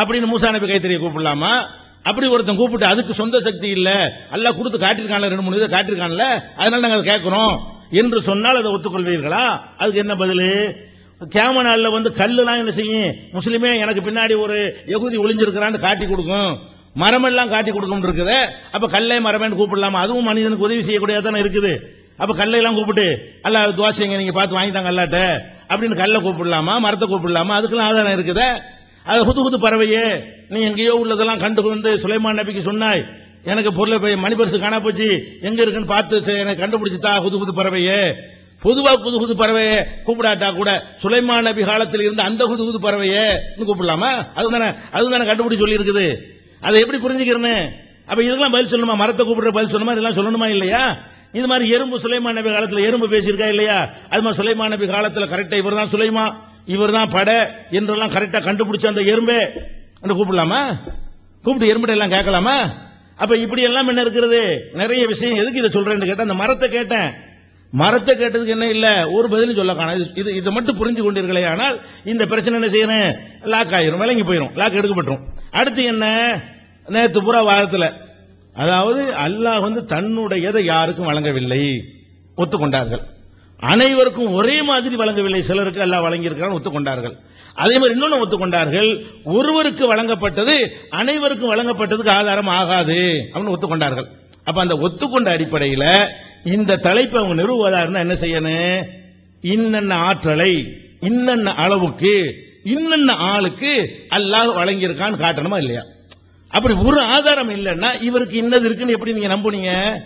அப்படின்னு மூசா நபி கைத்தறியை கூப்பிடலாமா? அப்படி ஒருத்தன் கூப்பிட்டு அதுக்கு சொந்த சக்தி இல்ல அல்ல கொடுத்து காட்டியிருக்கான்ல ரெண்டு மூணு இதை காட்டியிருக்கான்ல அதனால நாங்கள் கேட்கிறோம். என்று சொன்னால் அதை ஒத்துக்கொள்வீர்களா? அதுக்கு என்ன பதில்? கேம வந்து கல்லுலாம் என்ன செய்யும்? முஸ்லீமே எனக்கு பின்னாடி ஒரு எகுதி ஒளிஞ்சிருக்கிறான்னு காட்டி கொடுக்கும். மரமெல்லாம் காட்டி கொடுக்கும் இருக்குது. அப்ப கல்லை மரமேன்னு கூப்பிடலாமா? அதுவும் மனிதனுக்கு உதவி செய்யக்கூடியதா தானே இருக்குது. அப்ப கல்லையெல்லாம் கூப்பிட்டு அல்ல தோசைங்க நீங்க பார்த்து வாங்கிட்டாங்க அல்லாட்ட. அப்படின்னு கல்லை கூப்பிடலாமா? மரத்தை கூப்பிடலாமா? அதுக்கெல்லாம் ஆதாரம் இருக்குதே. அது புது புது பறவையே. நீ எங்கேயோ உள்ளதெல்லாம் கண்டு வந்து சுலைமான் நபிக்கு சொன்னாய். எனக்கு பொருளை போய் மணிபரிசு காணா போச்சு. எங்க இருக்குன்னு பார்த்து எனக்கு கண்டுபிடிச்சுதா புது புது பறவையே. பொதுவா புது புது பறவையே. கூப்பிடாட்டா கூட சுலைமான் நபி காலத்தில் இருந்த அந்த புது புது பறவையே. கூப்பிடலாமா? அதுதானே அதுதானே கண்டுபிடிச்சு சொல்லி இருக்குது அதை எப்படி புரிஞ்சுக்கிறேன்னு அப்ப இதுக்கெல்லாம் பதில் சொல்லணுமா? மரத்தை கூப்பிடுற பதில் சொல்லணுமா? இதெல்லாம் சொல்லணுமா இல்லையா? இது மாதிரி எறும்பு சுலைமான் நபி காலத்தில் எறும்பு பேசியிருக்கா இல்லையா? அது மாதிரி சுலைமான் நபி காலத்தில் கரெக்டா இவர் தான் சுலைமா இவர் தான் படை என்றெல்லாம் கரெக்டா கண்டுபிடிச்ச அந்த எறும்பே. என்று கூப்பிடலாமா? கூப்பிட்டு எறும்பிட்ட எல்லாம் கேட்கலாமா? அப்ப இப்படி எல்லாம் என்ன இருக்கிறது? நிறைய விஷயம். எதுக்கு இதை சொல்றேன்னு கேட்டேன் அந்த மரத்தை கேட்டேன். மரத்தை கேட்டதுக்கு என்ன இல்ல? ஒரு பதிலும் சொல்ல காணோம். இது- இது இதை மட்டும் புரிஞ்சு கொண்டீர்களே ஆனால் இந்த பிரச்சனை என்ன செய்யணும் லாக் ஆயிரும் விளங்கி போயிடும் லாக் எடுக்கப்பட்டுரும். அடுத்து என்ன? நேத்து பூரா வாரத்தில். அதாவது அல்லாஹ் வந்து தன்னுடையதை யாருக்கும் வழங்கவில்லை. ஒத்துக்கொண்டார்கள். அனைவருக்கும் ஒரே மாதிரி வழங்கவில்லை. சிலருக்கு எல்லாம் வழங்கியிருக்கான்னு ஒத்துக்கொண்டார்கள். அதே மாதிரி இன்னொன்று ஒத்துக்கொண்டார்கள். ஒருவருக்கு வழங்கப்பட்டது அனைவருக்கும் வழங்கப்பட்டதுக்கு ஆதாரம் ஆகாது அப்படின்னு ஒத்துக்கொண்டார்கள். அப்ப அந்த ஒத்துக்கொண்ட அடிப்படையில் இந்த தலைப்பை அவங்க நிறுவுவதா இருந்தா என்ன செய்யணும்? இன்னென்ன ஆற்றலை இன்னென்ன அளவுக்கு இன்னென்ன ஆளுக்கு அல்லாஹ் வழங்கியிருக்கான்னு காட்டணுமா இல்லையா? அப்படி ஒரு ஆதாரம் இல்லைன்னா இவருக்கு இன்னது இருக்குன்னு எப்படி நீங்க நம்புனீங்க?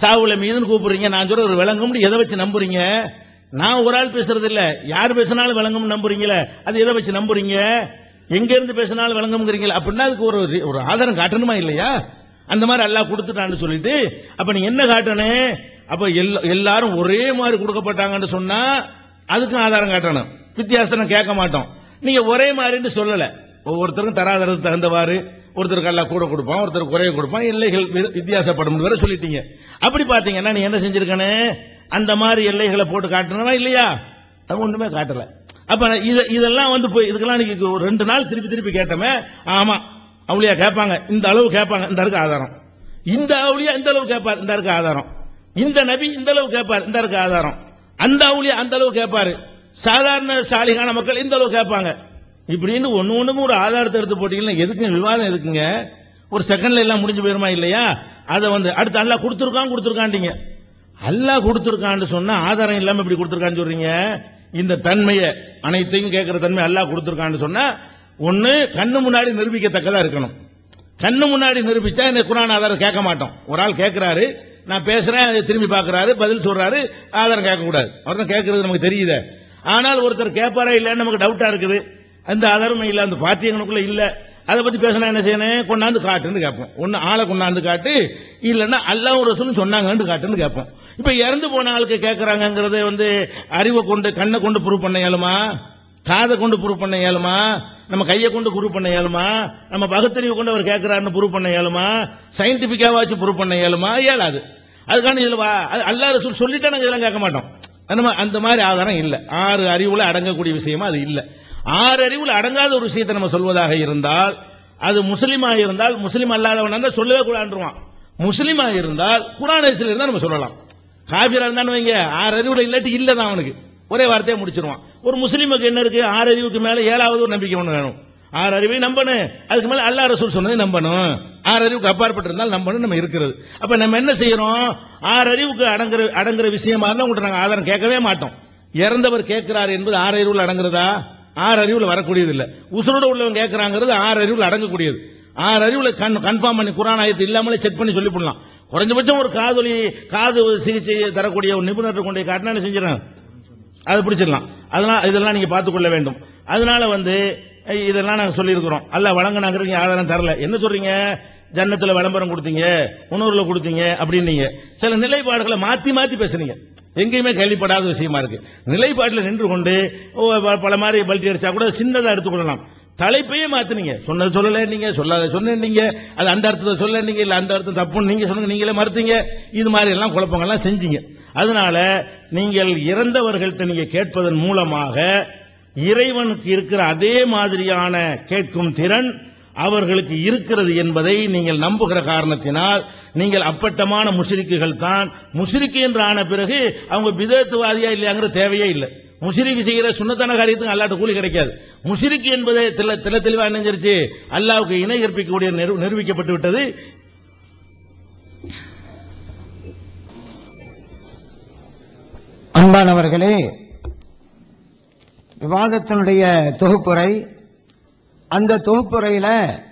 சாவுல மீதுன்னு கூப்பிடுறீங்க நான் சொல்ற ஒரு விளங்கும்னு எதை வச்சு நம்புறீங்க? நான் ஒரு ஆள் பேசுறது இல்ல யார் பேசினாலும் விளங்கும் நம்புறீங்களே? அது எதை வச்சு நம்புறீங்க? எங்க இருந்து பேசினாலும் விளங்கும்ங்கிறீங்களா? அப்படின்னா அதுக்கு ஒரு ஒரு ஆதாரம் காட்டணுமா இல்லையா? அந்த மாதிரி எல்லாம் கொடுத்துட்டான்னு சொல்லிட்டு அப்ப நீ என்ன காட்டணும் அப்ப எல்லாரும் ஒரே மாதிரி கொடுக்கப்பட்டாங்கன்னு சொன்னா அதுக்கும் ஆதாரம் காட்டணும். வித்தியாசத்தை நான் கேட்க மாட்டோம். நீங்க ஒரே மாதிரின்னு சொல்லல. ஒவ்வொருத்தருக்கும் தராதரத்துக்கு தகுந்தவாறு ஒருத்தருக்கு எல்லாம் கூட கொடுப்பான் ஒருத்தர் குறைய கொடுப்பான் எல்லைகள் வித்தியாசப்படும் வேற சொல்லிட்டீங்க. அப்படி பாத்தீங்கன்னா நீ என்ன செஞ்சிருக்கானே? அந்த மாதிரி எல்லைகளை போட்டு காட்டணுமா இல்லையா? அது ஒன்றுமே காட்டல. அப்ப இதை இதெல்லாம் வந்து போய் இதுக்கெல்லாம் நீங்க ஒரு ரெண்டு நாள் திருப்பி திருப்பி கேட்டோமே ஆமா அவளியா கேட்பாங்க இந்த அளவு கேட்பாங்க இந்த இருக்கு ஆதாரம். இந்த அவளியா இந்த அளவு கேட்பார் இந்த இருக்கு ஆதாரம். இந்த நபி இந்த அளவு கேட்பார் இந்த இருக்கு ஆதாரம். அந்த அவளியா அந்த அளவு கேட்பாரு. சாதாரண சாலிகான மக்கள் இந்த அளவு கேட்பாங்க. இப்படின்னு ஒன்று ஒன்றுக்கும் ஒரு ஆதாரத்தை எடுத்து போட்டீங்கன்னா எதுக்கும் விவாதம் எதுக்குங்க? ஒரு செகண்ட்ல எல்லாம் முடிஞ்சு போயிருமா இல்லையா? அதை வந்து அடுத்து அல்லா கொடுத்துருக்கான் கொடுத்துருக்காண்டிங்க அல்லா கொடுத்துருக்கான்னு சொன்னா ஆதாரம் இல்லாம இப்படி கொடுத்துருக்கான்னு சொல்றீங்க? இந்த தன்மையை அனைத்தையும் கேட்கிற தன்மை அல்லா கொடுத்துருக்கான்னு சொன்னா ஒன்று கண்ணு முன்னாடி நிரூபிக்கத்தக்கதா இருக்கணும். கண்ணு முன்னாடி நிரூபிச்சா இந்த குரான் ஆதாரம் கேட்க மாட்டோம். ஒரு ஆள் கேட்கிறாரு நான் பேசுறேன் திரும்பி பார்க்கறாரு பதில் சொல்றாரு ஆதாரம் கேட்க கூடாது அவர் தான் கேட்கறது நமக்கு தெரியுது. ஆனால் ஒருத்தர் கேட்பாரா இல்லைன்னு நமக்கு டவுட்டா இருக்குது. அந்த ஆதாரமும் இல்லை அந்த பாத்தியங்களுக்குள்ள இல்லை. அதை பத்தி பேசினா என்ன செய்யணும்? கொண்டாந்து காட்டுன்னு கேட்போம். ஒன்னு ஆளை கொண்டாந்து காட்டு இல்லைன்னா அல்லாஹ் ரசூலும் சொன்னாங்கன்னு காட்டுன்னு கேட்போம். இப்ப இறந்து போன ஆளுக்கு கேட்கறாங்கிறத வந்து அறிவை கொண்டு கண்ணை கொண்டு ப்ரூவ் பண்ண இயலுமா? காதை கொண்டு ப்ரூவ் பண்ண இயலுமா? நம்ம கையை கொண்டு ப்ரூவ் பண்ண இயலுமா? நம்ம பகுத்தறிவு கொண்டு அவர் கேட்கிறாருன்னு ப்ரூவ் பண்ண இயலுமா? சயின்டிபிக்காவாச்சும் ப்ரூவ் பண்ண இயலுமா? இயலாது. அதுக்கான இதுல வா அது அல்லாஹ் ரசூல் சொல்லிட்டா நாங்கள் இதெல்லாம் கேட்க மாட்டோம். நம்ம அந்த மாதிரி ஆதாரம் இல்லை. ஆறு அறிவுல அடங்கக்கூடிய விஷயமா அது இல்லை. ஆறு அறிவுல அடங்காத ஒரு விஷயத்தை நம்ம சொல்வதாக இருந்தால் அது முஸ்லீமாக இருந்தால் முஸ்லீம் அல்லாதவன் இருந்தால் சொல்லவே கூடாதுருவான் முஸ்லீமாக இருந்தால் குரானேசில் இருந்தால் நம்ம சொல்லலாம். காபிரா இருந்தான்னு வைங்க ஆறு அறிவுல இல்லாட்டி இல்லதான் அவனுக்கு. ஒரே வார்த்தையை முடிச்சிருவான். ஒரு முஸ்லீமுக்கு என்ன இருக்கு? ஆறு அறிவுக்கு மேல ஏழாவது ஒரு நம்பிக்கை ஒன்று வேணும். ஆறு அறிவை நம்பணும். அதுக்கு மேல அல்லா ரசூல் சொன்னதை நம்பணும். ஆறு அறிவுக்கு அப்பாற்பட்டு இருந்தால் நம்பணும் நம்ம இருக்கிறது. அப்ப நம்ம என்ன செய்யறோம்? ஆறு அறிவுக்கு அடங்குற அடங்குற விஷயமா இருந்தால் உங்கள்கிட்ட நாங்கள் ஆதாரம் கேட்கவே மாட்டோம். இறந்தவர் கேட்கிறார் என்பது ஆறு அறிவுல அடங்குறதா? ஆறு அறிவுல வரக்கூடியது இல்ல உசுரோட உள்ளவங்க கேட்கறாங்கிறது ஆறு அறிவுல அடங்கக்கூடியது. ஆறு அறிவுல கண் கன்ஃபார்ம் பண்ணி குரான் ஆயத்து இல்லாமலே செக் பண்ணி சொல்லி பண்ணலாம் குறைஞ்சபட்சம் ஒரு காதொலி காது சிகிச்சை தரக்கூடிய ஒரு நிபுணர் கொண்டு போய் காட்டினா அதை பிடிச்சிடலாம். அதெல்லாம் இதெல்லாம் நீங்க பார்த்துக் கொள்ள வேண்டும். அதனால வந்து இதெல்லாம் நாங்கள் சொல்லியிருக்கிறோம். அல்ல வழங்கினாங்கிறீங்க ஆதாரம் தரல. என்ன சொல்றீங்க? ஜன்னத்தில் விளம்பரம் கொடுத்தீங்க உணவுல கொடுத்தீங்க அப்படின்னீங்க. சில நிலைப்பாடுகளை மாத்தி மாத்தி பேசுறீங்க எங்கேயுமே கேள்விப்படாத விஷயமா இருக்கு. நிலைப்பாட்டில் நின்று கொண்டு பல மாதிரி பல்ட்டி அடிச்சா கூட சின்னதாக எடுத்துக்கொள்ளலாம் தலைப்பையே மாத்தினீங்க. சொன்னது சொல்லல நீங்க சொல்லாத சொன்னீங்க அது அந்த அர்த்தத்தை சொல்ல நீங்க இல்ல அந்த அர்த்தம் தப்புன்னு நீங்க சொன்னீங்க நீங்களே மறுத்தீங்க. இது மாதிரி எல்லாம் குழப்பங்கள்லாம் செஞ்சீங்க. அதனால நீங்கள் இறந்தவர்கள்ட்ட நீங்க கேட்பதன் மூலமாக இறைவனுக்கு இருக்கிற அதே மாதிரியான கேட்கும் திறன் அவர்களுக்கு இருக்கிறது என்பதை நீங்கள் நம்புகிற காரணத்தினால் நீங்கள் அப்பட்டமான முஷிரிக்குகள் தான். முஷிரிக்கு என்று ஆன பிறகு அவங்க விதத்துவாதியா இல்லையாங்கிற தேவையே இல்லை. முஷிரிக்கு செய்கிற சுண்ணத்தான காரியத்துக்கு அல்லாட்ட கூலி கிடைக்காது. முஷிரிக்கு என்பதை தெல்ல தெல்ல தெளிவா நினைஞ்சிருச்சு அல்லாவுக்கு இணை கற்பிக்கக்கூடிய நிரூபிக்கப்பட்டு விட்டது. அன்பானவர்களே விவாதத்தினுடைய தொகுப்புரை அந்த தொகுப்புரையில்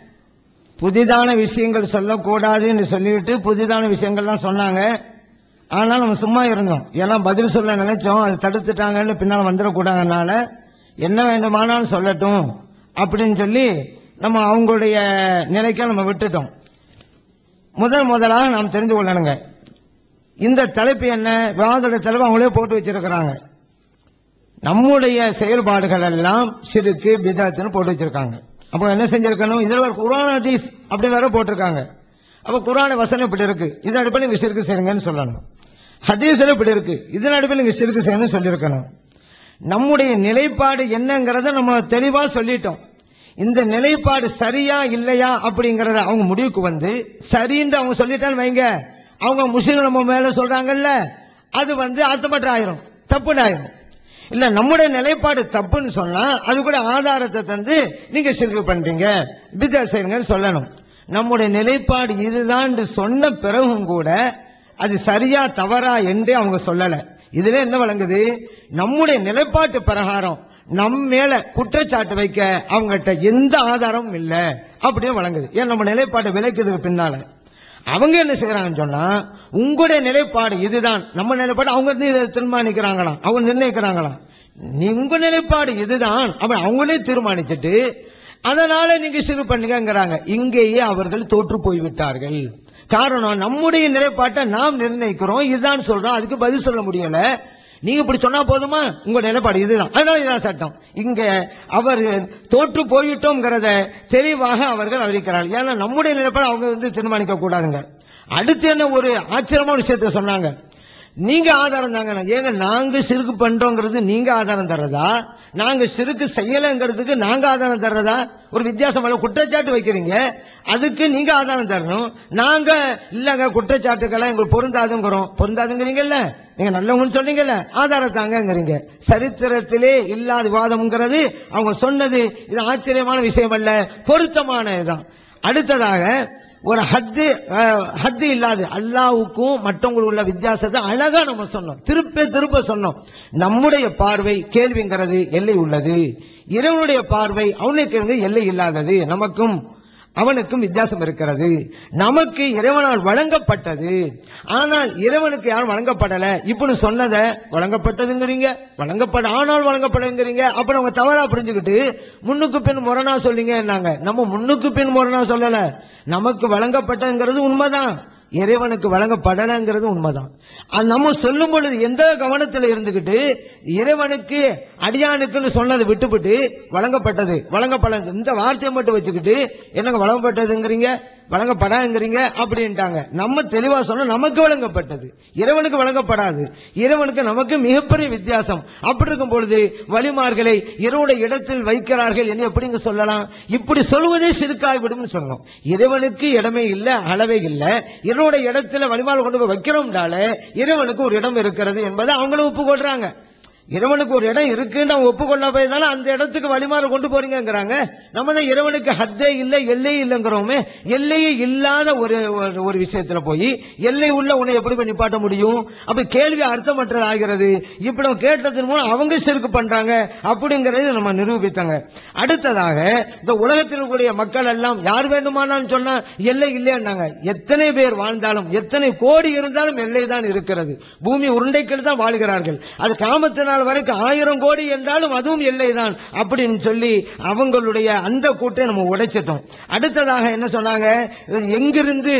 புதிதான விஷயங்கள் சொல்லக்கூடாதுன்னு சொல்லிட்டு புதிதான விஷயங்கள்லாம் சொன்னாங்க. ஆனால் நம்ம சும்மா இருந்தோம். ஏன்னா பதில் சொல்ல நினைச்சோம். அது தடுத்துட்டாங்கன்னு பின்னால் வந்துடக்கூடாதனால என்ன வேண்டுமானாலும் சொல்லட்டும் அப்படின்னு சொல்லி நம்ம அவங்களுடைய நிலைக்க நம்ம விட்டுட்டோம். முதல் முதலாக நாம் தெரிந்து கொள்ளணுங்க. இந்த தலைப்பு என்ன? விவாதோட தலைப்பு அவங்களே போட்டு வச்சிருக்கிறாங்க. நம்முடைய செயல்பாடுகள் எல்லாம் சிறுக்கு பிதாத்துன்னு போட்டு வச்சிருக்காங்க. அப்போ என்ன செஞ்சிருக்கணும்? இதுல ஒரு குரான் ஹதீஸ் அப்படின்னு வேற போட்டிருக்காங்க. அப்ப குரான வசனம் இப்படி இருக்கு. இதன் அடிப்படை நீங்க சிறுக்கு செய்யுங்கன்னு சொல்லணும். ஹதீஸ்ல இப்படி இருக்கு. இதன் அடிப்படையில் நீங்க சிறுக்கு செய்யணும்னு சொல்லியிருக்கணும். நம்முடைய நிலைப்பாடு என்னங்கிறத நம்ம தெளிவா சொல்லிட்டோம். இந்த நிலைப்பாடு சரியா இல்லையா அப்படிங்கறத அவங்க முடிவுக்கு வந்து சரின்னு அவங்க சொல்லிட்டான்னு வைங்க. அவங்க முஸ்லீம் நம்ம மேல சொல்றாங்கல்ல அது வந்து அர்த்தமற்ற ஆயிரும். தப்புன்னு ஆயிரும். இல்ல நம்முடைய நிலைப்பாடு தப்புன்னு சொன்னா அது கூட ஆதாரத்தை தந்து நீங்க சிறுக்கு பண்றீங்க. பிதா செய்யுங்கன்னு சொல்லணும். நம்முடைய நிலைப்பாடு இதுதான் சொன்ன பிறகும் கூட அது சரியா தவறா என்றே அவங்க சொல்லல. இதுல என்ன வழங்குது நம்முடைய நிலைப்பாட்டு பிரகாரம் நம் மேல குற்றச்சாட்டு வைக்க அவங்ககிட்ட எந்த ஆதாரமும் இல்லை அப்படியே வழங்குது ஏன் நம்ம நிலைப்பாட்டை விலைக்குதுக்கு பின்னால? அவங்க என்ன செய்யறாங்கன்னு சொன்னா உங்களுடைய நிலைப்பாடு இதுதான். நம்ம நிலைப்பாடு அவங்க நீ- தீர்மானிக்கிறாங்களாம். அவங்க நிர்ணயிக்கிறாங்களாம். நீ உங்க நிலைப்பாடு இதுதான். அப்படி அவங்களே தீர்மானிச்சுட்டு அதனால நீங்க சிறு பண்ணுங்கிறாங்க இங்கேயே அவர்கள் தோற்று போய்விட்டார்கள். காரணம் நம்முடைய நிலைப்பாட்டை நாம் நிர்ணயிக்கிறோம். இதுதான் சொல்றோம். அதுக்கு பதில் சொல்ல முடியல. நீங்க இப்படி சொன்னா போதுமா? உங்க நிலைப்பாடு இதுதான். அதனால இதான் சட்டம். இங்க அவர் தோற்று போயிட்டோம்ங்கிறத தெளிவாக அவர்கள் அறிவிக்கிறார்கள். ஏன்னா நம்முடைய நிலைப்பாடு அவங்க வந்து தீர்மானிக்க கூடாதுங்க. அடுத்து என்ன ஒரு ஆச்சரியமான விஷயத்த சொன்னாங்க. நீங்க ஆதாரம் தாங்க ஏங்க நாங்க சிறுக்கு பண்றோங்கிறது நீங்க ஆதாரம் தர்றதா? நாங்க சிறுக்கு செய்யலைங்கிறதுக்கு நாங்க ஆதாரம் தர்றதா? ஒரு வித்தியாசம் குற்றச்சாட்டு வைக்கிறீங்க. அதுக்கு நீங்க ஆதாரம் தரணும். நாங்க இல்லங்க குற்றச்சாட்டுக்கெல்லாம் எங்களுக்கு பொருந்தாதுங்கிறோம். பொருந்தாதுங்கிறீங்கல்ல? நீங்க நல்லவங்கன்னு சொன்னீங்கல்ல ஆதாரத்தாங்கங்கிறீங்க சரித்திரத்திலே இல்லாத விவாதம்ங்கிறது அவங்க சொன்னது இது ஆச்சரியமான விஷயம் அல்ல பொருத்தமான இதுதான் அடுத்ததாக ஒரு ஹத்து ஹத்து இல்லாது அல்லாவுக்கும் மற்றவங்களுக்கு உள்ள வித்தியாசத்தை அழகா நம்ம சொன்னோம். திருப்ப திருப்ப சொன்னோம். நம்முடைய பார்வை கேள்விங்கிறது எல்லை உள்ளது. இறைவனுடைய பார்வை அவனுக்கு எல்லை இல்லாதது. நமக்கும் அவனுக்கும் வித்தியாசம் இருக்கிறது. நமக்கு இறைவனால் வழங்கப்பட்டது. ஆனால் இறைவனுக்கு யாரும் வழங்கப்படல. இப்படி சொன்னதை வழங்கப்பட்டதுங்கிறீங்க வழங்கப்பட ஆனால் வழங்கப்படங்கிறீங்க அப்ப அவங்க தவறா புரிஞ்சுக்கிட்டு முன்னுக்கு பின் முரணா சொல்லிங்க நம்ம முன்னுக்கு பின் முரணா சொல்லல. நமக்கு வழங்கப்பட்டதுங்கிறது உண்மைதான். இறைவனுக்கு வழங்கப்படலைங்கிறது உண்மைதான். அது நம்ம சொல்லும் பொழுது எந்த கவனத்தில் இருந்துகிட்டு இறைவனுக்கு அடியானுக்குன்னு சொன்னதை விட்டுவிட்டு வழங்கப்பட்டது வழங்கப்பட இந்த வார்த்தையை மட்டும் வச்சுக்கிட்டு என்னங்க வழங்கப்பட்டதுங்கிறீங்க? வழங்கப்படாதுங்கிறீங்க அப்படின்ட்டாங்க. நம்ம தெளிவா சொன்னா நமக்கு வழங்கப்பட்டது. இறைவனுக்கு வழங்கப்படாது. இறைவனுக்கு நமக்கு மிகப்பெரிய வித்தியாசம். அப்படி இருக்கும் பொழுது வழிமார்களை இறைவனுடைய இடத்தில் வைக்கிறார்கள் என்று எப்படிங்க சொல்லலாம்? இப்படி சொல்வதே சிறுக்காய்விடும் சொன்னோம் இறைவனுக்கு இடமே இல்லை அளவே இல்லை. இறைவனுடைய இடத்துல வழிமாறு கொண்டு போய் வைக்கிறோம்னால இறைவனுக்கு ஒரு இடம் இருக்கிறது என்பதை அவங்களும் ஒப்புக்கொள்றாங்க. இறைவனுக்கு ஒரு இடம் இருக்குன்னு ஒப்புக்கொள்ள போய் தானே அந்த இடத்துக்கு வழிமாற கொண்டு போறீங்கங்கிறாங்க. நம்ம தான் இறைவனுக்கு ஹத்தே இல்லை எல்லை இல்லைங்கிறோமே. எல்லையே இல்லாத ஒரு ஒரு- ஒரு விஷயத்துல போய் எல்லை உள்ள உன்னை எப்படி போய் நிப்பாட்ட முடியும்? அப்ப கேள்வி அர்த்தமற்றது ஆகிறது. இப்படி நம்ம கேட்டதன் மூலம் அவங்க செருக்கு பண்றாங்க அப்படிங்கறது நம்ம நிரூபித்தாங்க. அடுத்ததாக இந்த உலகத்தில் கூடிய மக்கள் எல்லாம் யார் வேண்டுமானாலும் சொன்னா எல்லை இல்லையாண்டாங்க எத்தனை பேர் வாழ்ந்தாலும் எத்தனை கோடி இருந்தாலும் எல்லை தான் இருக்கிறது. பூமி உருண்டைகள் தான் வாழ்கிறார்கள். அது காமத்தினால் நாள் வரைக்கும் ஆயிரம் கோடி என்றாலும் அதுவும் இல்லைதான் அப்படின்னு சொல்லி அவங்களுடைய அந்த கூட்டை நம்ம உடைச்சிட்டோம். அடுத்ததாக என்ன சொன்னாங்க? எங்கிருந்து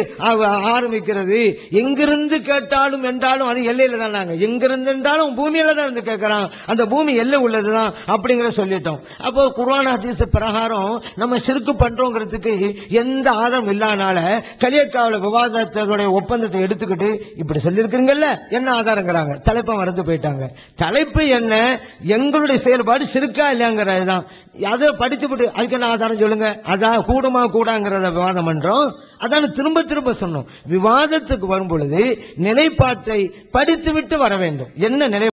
ஆரம்பிக்கிறது? எங்கிருந்து கேட்டாலும் என்றாலும் அது எல்லையில தான் நாங்க. எங்கிருந்து என்றாலும் பூமியில தான் இருந்து கேட்கிறான். அந்த பூமி எல்லை உள்ளதுதான் அப்படிங்கிற சொல்லிட்டோம். அப்போ குர்ஆன் ஹதீஸ் பிரகாரம் நம்ம சிறுக்கு பண்றோங்கிறதுக்கு எந்த ஆதாரம் இல்லாதனால கலியக்காவில விவாதத்தோட ஒப்பந்தத்தை எடுத்துக்கிட்டு இப்படி சொல்லியிருக்கிறீங்கல்ல? என்ன ஆதாரங்கிறாங்க? தலைப்பை மறந்து போயிட்டாங்க. தலைப்பு என்ன? எங்களுடைய செயல்பாடு சிறுக்கா இல்லைங்கிறது தான். அதை படிச்சுவிட்டு அதுக்கு என்ன ஆதாரம் சொல்லுங்க? அதான் கூடுமா கூடாங்கிறத விவாதம் பண்றோம். அதான் திரும்ப திரும்ப சொன்னோம். விவாதத்துக்கு வரும் பொழுது நிலைப்பாட்டை படித்துவிட்டு வர வேண்டும். என்ன நிலை